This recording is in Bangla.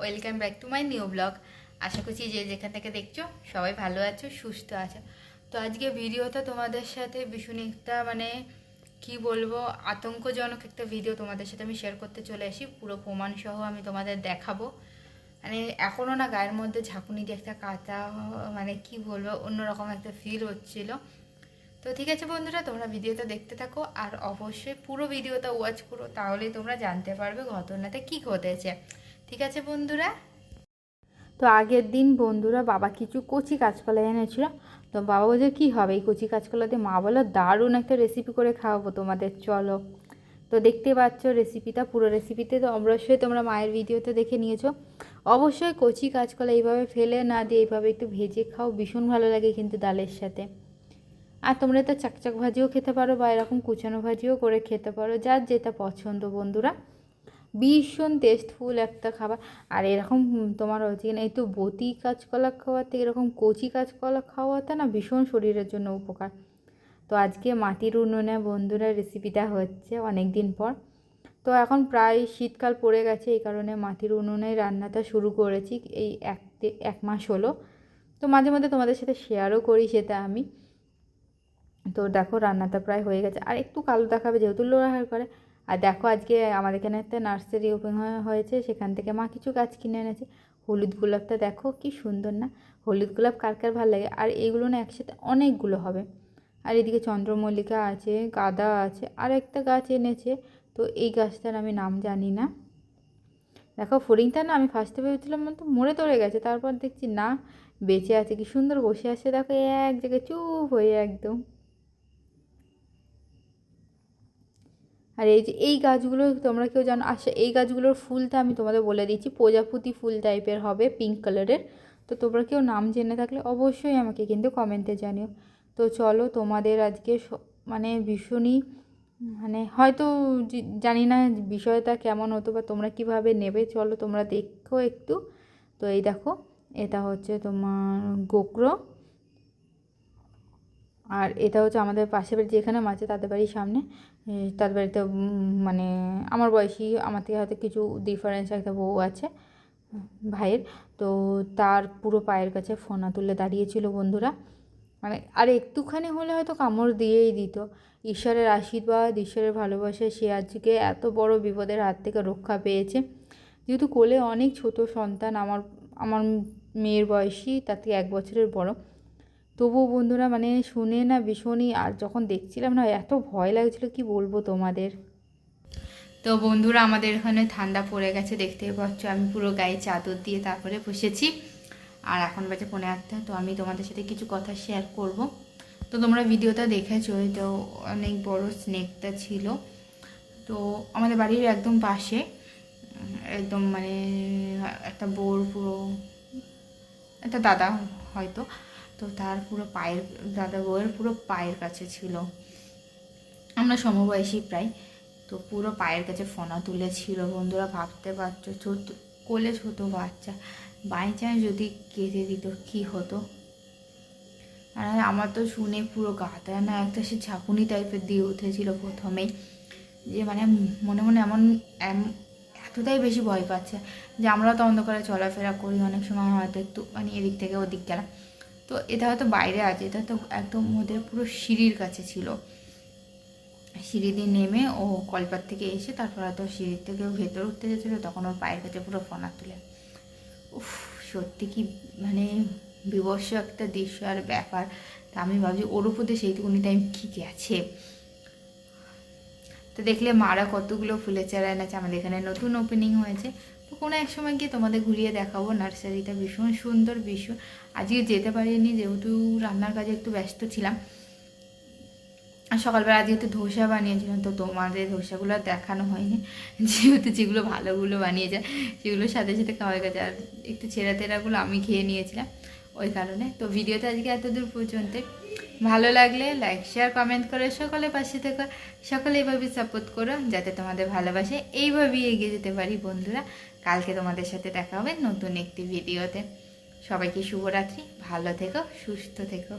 Welcome back to my new blog আশা করছি যে যেখান থেকে দেখছ, সবাই ভালো আছো, সুস্থ আছো। তো আজকে ভিডিওটা তোমাদের সাথে ভীষণ একটা মানে কি বলব, আতঙ্কজনক একটা ভিডিও তোমাদের সাথে আমি শেয়ার করতে চলে আসি। পুরো প্রমাণ সহ আমি তোমাদের দেখাবো। মানে এখনও না গায়ের মধ্যে ঝাঁকুনি দিয়ে একটা কাঁচা মানে কি বলব, অন্যরকম একটা ফিল হচ্ছিল। তো ঠিক আছে বন্ধুরা, তোমরা ভিডিওটা দেখতে থাকো আর অবশ্যই পুরো ভিডিওটা ওয়াচ করো, তাহলেই তোমরা জানতে পারবে ঘটনাতে কি ঘটেছে। ঠিক আছে বন্ধুরা? তো আগের দিন বন্ধুরা বাবা কিছু কচি কাঁচকলা এনেছিল। তো বাবা বলছে, কী হবে? এই কচি কাঁচকলা দিয়ে মা বলো দারুণ একটা রেসিপি করে খাওয়াবো তোমাদের। চলো। তো দেখতে পাচ্ছ রেসিপিটা পুরো রেসিপিতে তো অবশ্যই তোমরা মায়ের ভিডিওতে দেখে নিয়েছো। অবশ্যই কচি কাঁচকলা এইভাবে ফেলে না দিয়ে এইভাবে একটু ভেজে খাও, ভীষণ ভালো লাগে কিন্তু ডালের সাথে। আর তোমরা তো চাকচাক ভাজিও খেতে পারো বা এরকম কুচানো ভাজিও করে খেতে পারো, যার যেটা পছন্দ বন্ধুরা। ভীষণ টেস্টফুল একটা খাবার। আর এরকম তোমার হচ্ছে কিনা এই তো বতি কাঁচকলা খাওয়াতে, এরকম কচি কাঁচকলা খাওয়াতে না ভীষণ শরীরের জন্য উপকার। তো আজকে মাটির উনুনে বন্ধুরা রেসিপিটা হচ্ছে অনেক দিন পর। তো এখন প্রায় শীতকাল পড়ে গেছে, এই কারণে মাটির উনুনে রান্নাটা শুরু করেছি, এই এক এক মাস হলো। তো মাঝে মধ্যে তোমাদের সাথে শেয়ারও করি সেটা আমি। তো দেখো রান্নাটা প্রায় হয়ে গেছে। আর একটু কালো দেখাবে, যেহেতু লোহার করে আর দেখো আজকে আমাদের এখানে একটা নার্সারি ওপেন হয়েছে, সেখান থেকে মা কিছু গাছ কিনে এনেছে। হলুদ গোলাপটা দেখো কি সুন্দর না? হলুদ গোলাপ কার কার ভালো লাগে? আর এইগুলো না একসাথে অনেকগুলো হবে। আর এদিকে চন্দ্রমল্লিকা আছে, গাঁদা আছে, আর একটা গাছ এনেছে। তো এই গাছটার আমি নাম জানি না। দেখো ফড়িংটা না আমি ফার্স্টে ভেবেছিলাম তো মরে তরে গেছে, তারপর দেখছি না, বেঁচে আছে, কি সুন্দর বসে আছে। দেখো এক জায়গায় চুপ হয়ে একদম। আর এই যে এই গাছগুলো তোমরা কেউ জানো আচ্ছা এই গাছগুলোর ফুলটা আমি তোমাদের বলে দিচ্ছি, প্রজাপতি ফুল টাইপের হবে পিঙ্ক কালারের তো তোমরা কেউ নাম জেনে থাকলে অবশ্যই আমাকে কিন্তু কমেন্টে জানিও। তো চলো তোমাদের আজকে মানে ভীষণই মানে হয়তো জানি না বিষয়টা কেমন হতো বা তোমরা কীভাবে নেবে, চলো তোমরা দেখো একটু। তো এই দেখো, এটা হচ্ছে তোমার গোকরো আর এটা হচ্ছে আমাদের পাশের বাড়ি যেখানে মাছে তাদের বাড়ির সামনে। তাদের বাড়িতে মানে আমার বয়সী, আমার থেকে হয়তো কিছু ডিফারেন্স একটা বউ আছে, ভাইয়ের। তো তার পুরো পায়ের কাছে ফোনা তুলে দাঁড়িয়েছিল বন্ধুরা। মানে আর একটুখানি হলে হয়তো কামড় দিয়েই দিত। ঈশ্বরের আশীর্বাদ, ঈশ্বরের ভালোবাসা, সে আজকে এত বড় বিপদের হাত থেকে রক্ষা পেয়েছে। যেহেতু কোলে অনেক ছোট সন্তান, আমার আমার মেয়ের বয়সী, তার থেকে এক বছরের বড়। তবুও বন্ধুরা মানে শুনে না ভীষণই আর যখন দেখছিলাম না, এত ভয় লাগছিল, কি বলব তোমাদের? তো বন্ধুরা, আমাদের এখানে ঠান্ডা পড়ে গেছে, দেখতে পাচ্ছ আমি পুরো গায়ে চাদর দিয়ে তারপরে বসেছি। আর এখন বাজে পনে আটটা, তো আমি তোমাদের সাথে কিছু কথা শেয়ার করব। তো তোমরা ভিডিওটা দেখেছ তো অনেক বড় স্নেকটা ছিল। তো আমাদের বাড়ির একদম পাশে, একদম মানে একটা বোর পুরো, একটা দাদা হয়তো তো তার পুরো পায়ের, দাদা বউয়ের পুরো পায়ের কাছে ছিল। আমরা সমবয়সী প্রায়, তো পুরো পায়ের কাছে ফোনা তুলেছিল। বন্ধুরা ভাবতে পারছ, ছোট, কোলে ছোট বাচ্চা, বাই চান্স যদি কেঁদে দিত, কী হতো? আর আমার তো শুনে পুরো গাটা না একটা সে ঝাঁকুনি টাইপের দিয়ে উঠেছিল প্রথমেই। যে মানে মনে মনে এমন এতটাই বেশি ভয় পাচ্ছে যে আমরা তো অন্ধকারে চলাফেরা করি, অনেক সময় হয়তো একটু মানে এদিক থেকে ওদিক গেলাম। তো এটা হয়তো বাইরে আছে, এটা তো একদম ওদের পুরো সিঁড়ির কাছে ছিল। সিঁড়ি দিয়ে নেমে ও কলপার থেকে এসে তারপর হয়তো সিঁড়ির থেকে ভেতর উঠতে গেছিল, তখন ওর পায়ের কাছে পুরো ফোনা তুলে। উফ, সত্যি কি মানে বিবর্ষ একটা দৃশ্য আর ব্যাপার। তা আমি ভাবছি ওর উপর সেইটুকুনি টাইম কী গেছে তো দেখলে মারা কতগুলো ফুলের চারা এনেছে। আমাদের এখানে নতুন ওপেনিং হয়েছে। তো কোনো এক সময় গিয়ে তোমাদের ঘুরিয়ে দেখাবো নার্সারিটা ভীষণ সুন্দর, ভীষণ। আজকে যেতে পারিনি, যেহেতু রান্নার কাজে একটু ব্যস্ত ছিলাম। আর সকালবেলা আজকে একটু ধোসা বানিয়েছিলাম, তো তোমাদের ধোসাগুলো দেখানো হয়নি। যেহেতু যেগুলো ভালোগুলো বানিয়ে যায় সেগুলোর সাথে সাথে খাওয়া গেছে। আর একটু ছেঁড়া তেরাগুলো আমি খেয়ে নিয়েছিলাম ওই কারণে। তো ভিডিওটা আজকে এত দূর পর্যন্ত। ভালো লাগলে লাইক শেয়ার কমেন্ট করে সকলে পাশে থেকে। সকলে এইভাবে সাপোর্ট করো, যাতে তোমাদের ভালোবাসে এইভাবেই এগিয়ে যেতে পারি বন্ধুরা। কালকে তোমাদের সাথে দেখা হবে নতুন একটি ভিডিওতে সবাইকে শুভরাত্রি, ভালো থেকো, সুস্থ থেকো।